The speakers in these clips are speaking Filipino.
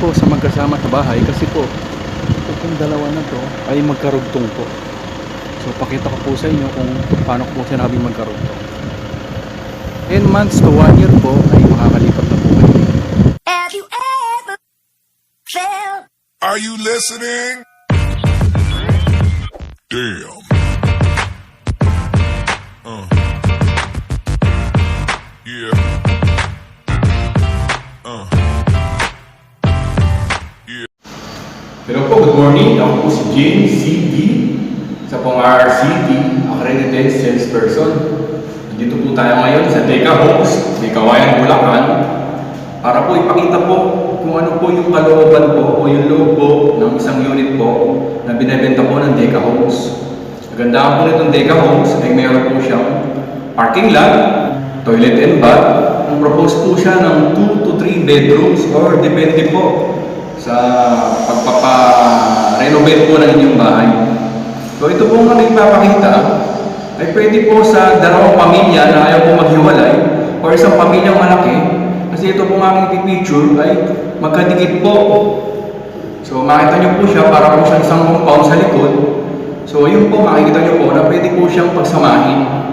po sa magkasama sa bahay kasi po itong dalawa na to ay magkarugtong po. So pakita ko po sa inyo kung paano ko po sinabing magkarugtong. 10 months to 1 year po ay makakalipat na po kayo. Have you ever felt Are you listening? Damn. Ako po si James C.D. sa pong RCT, Accredited Salesperson. Nandito po tayo ngayon sa Teka Homes, may Kawayan, Bulacan, para po ipakita po kung ano po yung kalooban po o yung loob po ng isang unit po na binebenta po ng Deca Homes. Maganda po nitong Deca Homes ay meron po siyang parking lot, toilet and bath. Ang propose po siya ng 2 to 3 bedrooms or depende po sa pagpapa-renovate po ng inyong bahay. So ito po ang ipapakita ay pwede po sa dalawang pamilya na ayaw po maghiwalay or isang pamilyang malaki kasi ito pong aking picture ay magkadikit po. So makita nyo po siya para po siyang isang compound sa likod. So yun po makikita nyo po na pwede po siyang pagsamahin.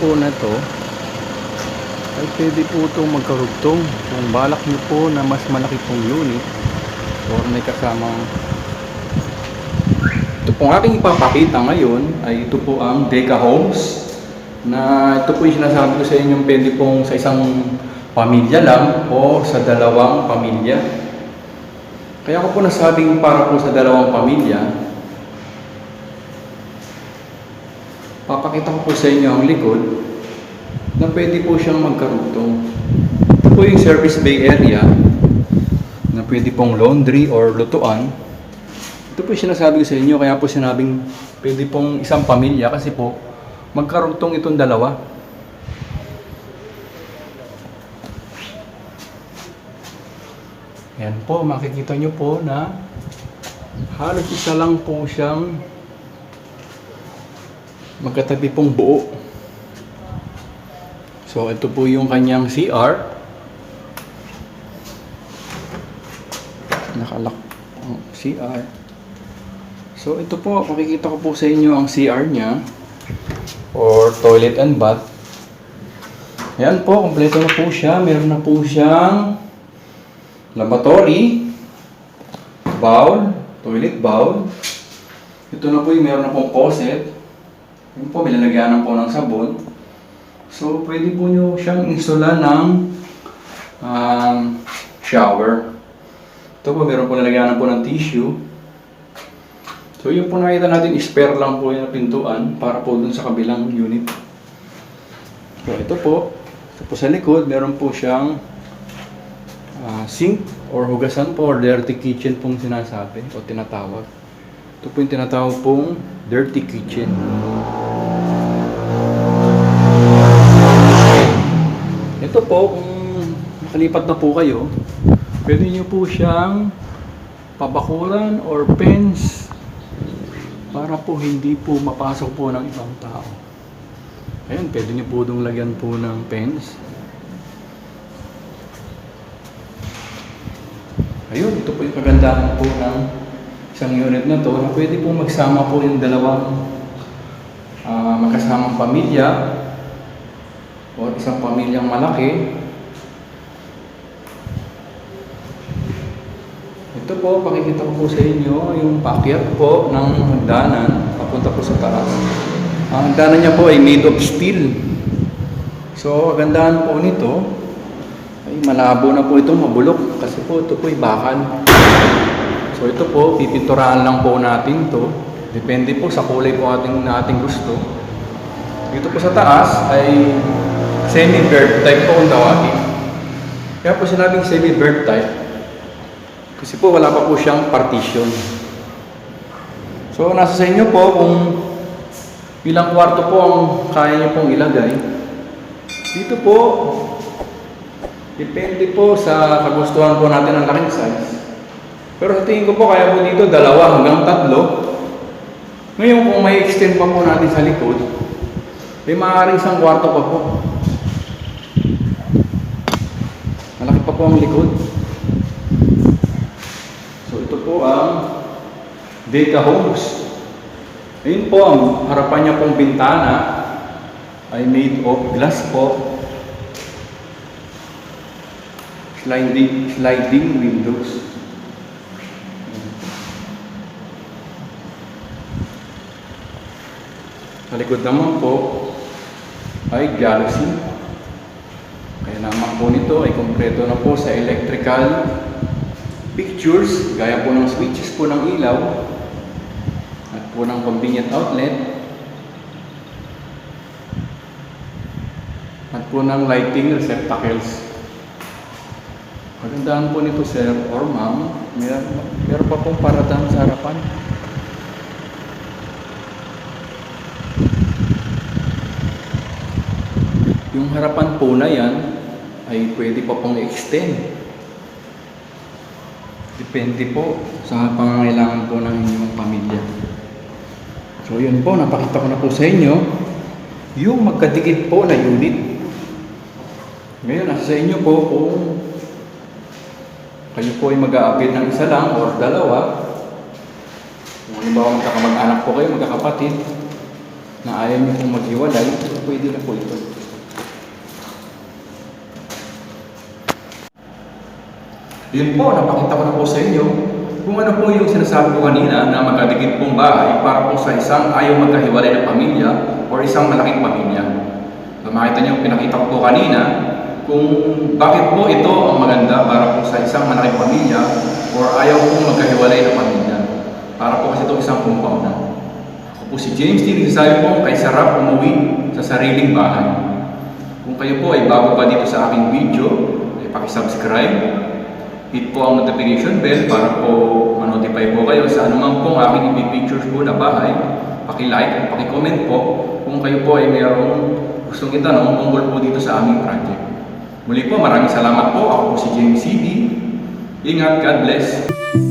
Po na to ay pwede po itong magkarugtong. Kung balak nyo po na mas malaki pong unit or may kasamang ito pong aking ipapakita ngayon ay ito po ang Deca Homes na ito po yung sinasabi ko sa inyo pwede pong sa isang pamilya lang o sa dalawang pamilya. Kaya ko po nasabing para po sa dalawang pamilya papakita ko po sa inyo ang likod na pwede po siyang magkarugtong. Ito po yung service bay area na pwede pong laundry or lutuan. Ito po yung sinasabi ko sa inyo kaya po sinabing pwede pong isang pamilya kasi po magkarugtong itong dalawa. Yan po, makikita nyo po na halos isa lang po siyang magkatabi pong buo. So, ito po yung kanyang CR. Nakalak ang CR. So, ito po, makikita ko po sa inyo ang CR niya. Or toilet and bath. Yan po, kompleto na po siya. Meron na po siyang lavatory, bowl, toilet bowl. Ito na po yung meron na pong faucet. Yun po, may lalagyanan po ng sabon. So, pwede po nyo siyang installa ng um, shower. Ito po, meron po lalagyanan po ng tissue. So yung po nakita natin, spare lang po yung pintuan para po dun sa kabilang unit. So ito po, ito po sa likod, meron po siyang ah, sink or hugasan po or dirty kitchen pong sinasabi o tinatawag. Ito po yung tinatawag pong dirty kitchen. Ito po, kung makalipat na po kayo, pwede nyo po siyang pabakuran or pens para po hindi po mapasok po ng ibang tao. Ayun, pwede nyo po dong lagyan po ng pens. Ayun, ito po yung kagandahan po ng isang unit na to na pwede po magsama po yung dalawang ah, magkasamang pamilya o isang pamilyang malaki. Ito po, pakikita ko po sa inyo yung pakyat po ng hagdanan papunta po sa taas. Ang hagdanan niya po ay made of steel. So, kagandahan po nito ay malabo na po itong mabulok kasi po ito po ay bakal. So, ito po, pipinturahan lang po natin to. Depende po sa kulay po ating, na ating gusto. Dito po sa taas ay semi-bird type po kung tawagin. Kaya po sinabing semi-bird type kasi po wala pa po siyang partition. So nasa sa inyo po kung ilang kwarto po ang kaya niyo pong ilagay. Dito po, depende po sa kagustuhan po natin ng laking size. Pero sa tingin ko po kaya po dito dalawa hanggang tatlo. Ngayon kung may extend pa po natin sa likod, may maaaring isang kwarto pa po. Malaki pa po ang likod. So ito po ang Deca Homes. Ayun po ang harapan niya pong bintana ay made of glass po. Sliding, sliding windows. Sa likod naman po ay Galaxy. Kaya naman po nito ay kompleto na po sa electrical pictures, gaya po ng switches po ng ilaw at po ng convenient outlet at po ng lighting receptacles. Magandaan po nito sir or ma'am, meron, meron pa pong paradang sa harapan. Yung harapan po na yan ay pwede pa pong extend. Depende po sa pangangailangan po ng inyong pamilya. So yun po, napakita ko na po sa inyo yung magkadikit po na unit. Ngayon, nasa sa inyo po kung kayo po ay mag-a-appeal ng isa lang or dalawa. Kung halimbawa magkakamag-anak po kayo, magkakapatid, na ayaw niyo pong maghiwalay, pwede na po ito. Yun po, napakita ko na po sa inyo kung ano po yung sinasabi ko kanina na magkadikit pong bahay para po sa isang ayaw magkahiwalay na pamilya o isang malaking pamilya. So, makita niyo, pinakita ko po kanina kung bakit po ito ang maganda para po sa isang malaking pamilya or ayaw pong magkahiwalay na pamilya. Para po kasi ito isang compound na. Ako po si James T. Nagsasabi po kay sarap umuwi sa sariling bahay. Kung kayo po ay bago pa dito sa aking video, ay pakisubscribe hit po ang notification bell para po ma-notify po kayo sa anumang pong aking ipipictures po na bahay. Paki-like at paki-comment po kung kayo po ay mayroong gustong itanong tungkol po dito sa aming project. Muli po, maraming salamat po. Ako po si James CD. Ingat, God bless.